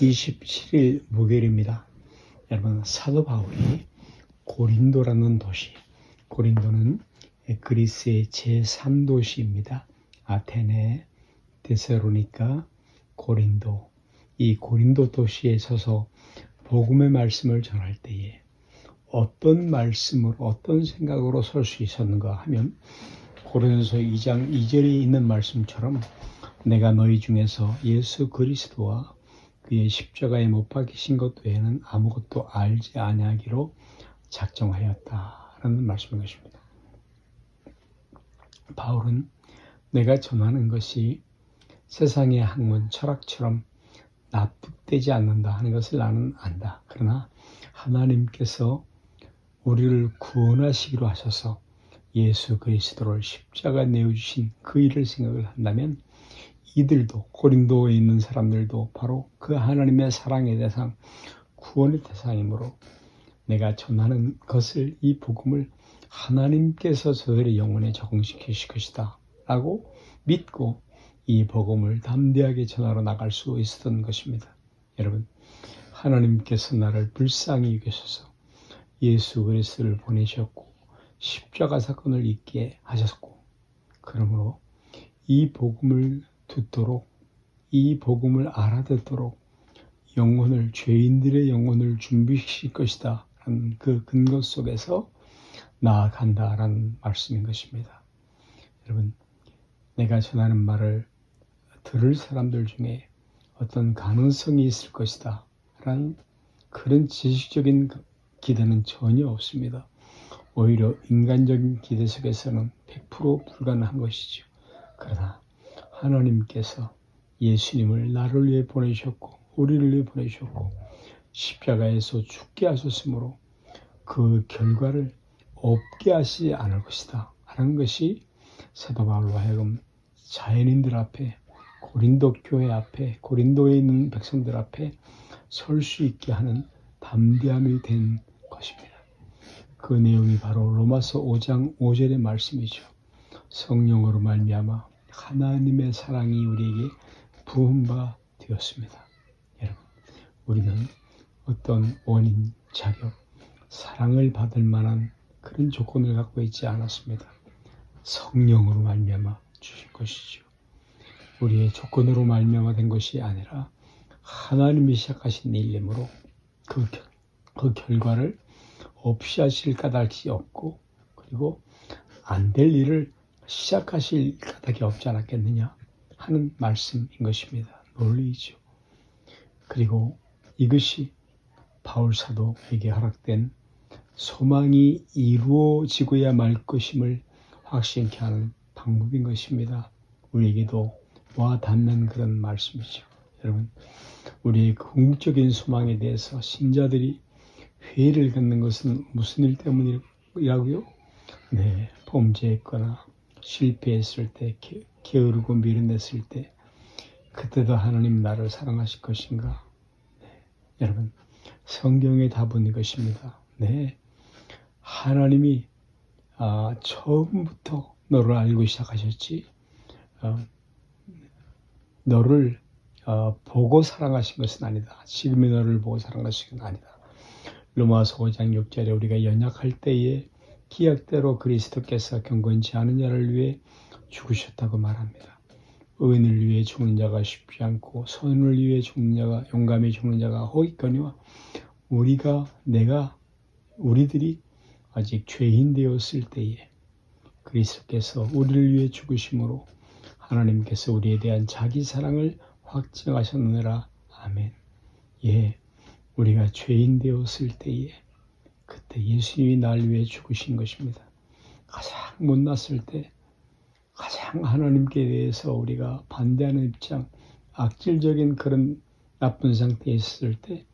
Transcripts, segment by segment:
27일 목요일입니다. 여러분 사도 바울이 고린도라는 도시, 고린도는 그리스의 제3도시입니다. 아테네, 데세로니카, 고린도. 이 고린도 도시에 서서 복음의 말씀을 전할 때에 어떤 말씀으로 어떤 생각으로 설 수 있었는가 하면 고린도서 2장 2절에 있는 말씀처럼 내가 너희 중에서 예수 그리스도와 그의 십자가에 못 박히신 것 외에는 아무것도 알지 아니하기로 작정하였다라는 말씀인 것입니다. 바울은 내가 전하는 것이 세상의 학문, 철학처럼 납득되지 않는다 하는 것을 나는 안다. 그러나 하나님께서 우리를 구원하시기로 하셔서 예수 그리스도를 십자가 내어주신 그 일을 생각을 한다면 이들도 고린도에 있는 사람들도 바로 그 하나님의 사랑의 대상, 구원의 대상이므로 내가 전하는 것을 이 복음을 하나님께서 저들의 영혼에 적응시키실 것이다 라고 믿고 이 복음을 담대하게 전하러 나갈 수 있었던 것입니다. 여러분 하나님께서 나를 불쌍히 여기셔서 예수 그리스도를 보내셨고 십자가 사건을 있게 하셨고 그러므로 이 복음을 듣도록 이 복음을 알아듣도록 영혼을 죄인들의 영혼을 준비시킬 것이다 하는 그 근거 속에서 나아간다라는 말씀인 것입니다. 여러분 내가 전하는 말을 들을 사람들 중에 어떤 가능성이 있을 것이다 라는 그런 지식적인 기대는 전혀 없습니다. 오히려 인간적인 기대 속에서는 100% 불가능한 것이죠. 그러나 하나님께서 예수님을 나를 위해 보내셨고 우리를 위해 보내셨고 십자가에서 죽게 하셨으므로 그 결과를 없게 하시지 않을 것이다 하는 것이 사도 바울로 하여금 자연인들 앞에 고린도 교회 앞에 고린도에 있는 백성들 앞에 설 수 있게 하는 담대함이 된 것입니다. 그 내용이 바로 로마서 5장 5절의 말씀이죠. 성령으로 말미암아 하나님의 사랑이 우리에게 부은 바 되었습니다. 여러분, 우리는 어떤 원인, 자격, 사랑을 받을 만한 그런 조건을 갖고 있지 않았습니다. 성령으로 말미암아 주신 것이죠. 우리의 조건으로 말미암아 된 것이 아니라 하나님이 시작하신 일념으로 그, 그 결과를 없이 하실 까닭이 없고 그리고 안 될 일을 시작하실 까닭이 없지 않았겠느냐 하는 말씀인 것입니다. 논리이죠. 그리고 이것이 바울 사도에게 허락된 소망이 이루어지고야 말 것임을 확신케 하는 방법인 것입니다. 우리에게도 와 닿는 그런 말씀이죠. 여러분, 우리의 궁극적인 소망에 대해서 신자들이 회의를 갖는 것은 무슨 일 때문이라고요? 네, 범죄했거나 실패했을 때, 게으르고 미련했을 때, 그때도 하나님 나를 사랑하실 것인가? 네, 여러분, 성경의 답은 이것입니다. 네, 하나님이 아, 처음부터 너를 알고 시작하셨지, 어, 너를 어, 보고 사랑하신 것은 아니다. 지금의 너를 보고 사랑하신 것은 아니다. 로마서 5장 6절에 우리가 연약할 때에 기약대로 그리스도께서 경건치 않은 자를 위해 죽으셨다고 말합니다. 의인을 위해 죽는 자가 쉽지 않고 선을 위해 죽는 자가 용감히 죽는 자가 호기거니와 우리가 내가 우리들이 아직 죄인 되었을 때에 그리스도께서 우리를 위해 죽으심으로 하나님께서 우리에 대한 자기 사랑을 확증하셨느라 아멘. 예, 우리가 죄인 되었을 때에 그때 예수님이 날 위해 죽으신 것입니다. 가장 못났을 때 가장 하나님께 대해서 우리가 반대하는 입장, 악질적인 그런 나쁜 상태에 있을 때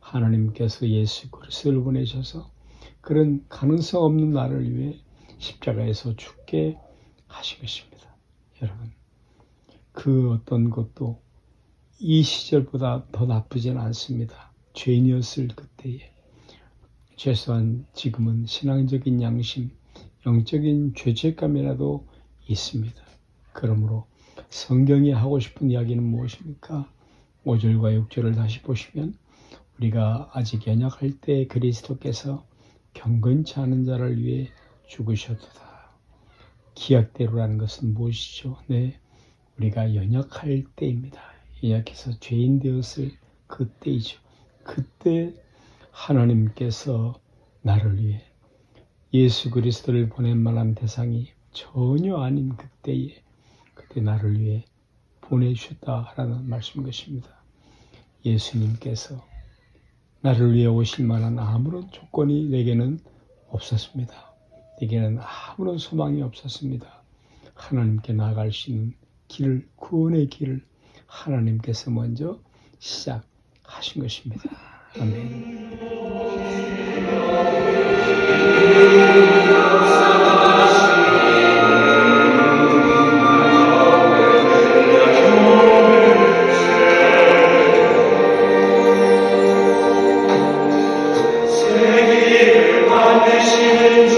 하나님께서 예수 그리스도를 보내셔서 그런 가능성 없는 나를 위해 십자가에서 죽게 하신 것입니다. 여러분, 그 어떤 것도 이 시절보다 더 나쁘진 않습니다. 죄인이었을 그때에 최소한 지금은 신앙적인 양심, 영적인 죄책감이라도 있습니다. 그러므로 성경이 하고 싶은 이야기는 무엇입니까? 5절과 6절을 다시 보시면 우리가 아직 연약할 때 그리스도께서 경건치 않은 자를 위해 죽으셨도다. 기약대로라는 것은 무엇이죠? 네, 우리가 연약할 때입니다. 연약해서 죄인 되었을 그때이죠. 그때 하나님께서 나를 위해 예수 그리스도를 보낼 만한 대상이 전혀 아닌 그때에 그때 나를 위해 보내주셨다라는 말씀인 것입니다. 예수님께서 나를 위해 오실 만한 아무런 조건이 내게는 없었습니다. 내게는 아무런 소망이 없었습니다. 하나님께 나아갈 수 있는 길을, 구원의 길을 하나님께서 먼저 시작하신 것입니다. 아멘. 만드시는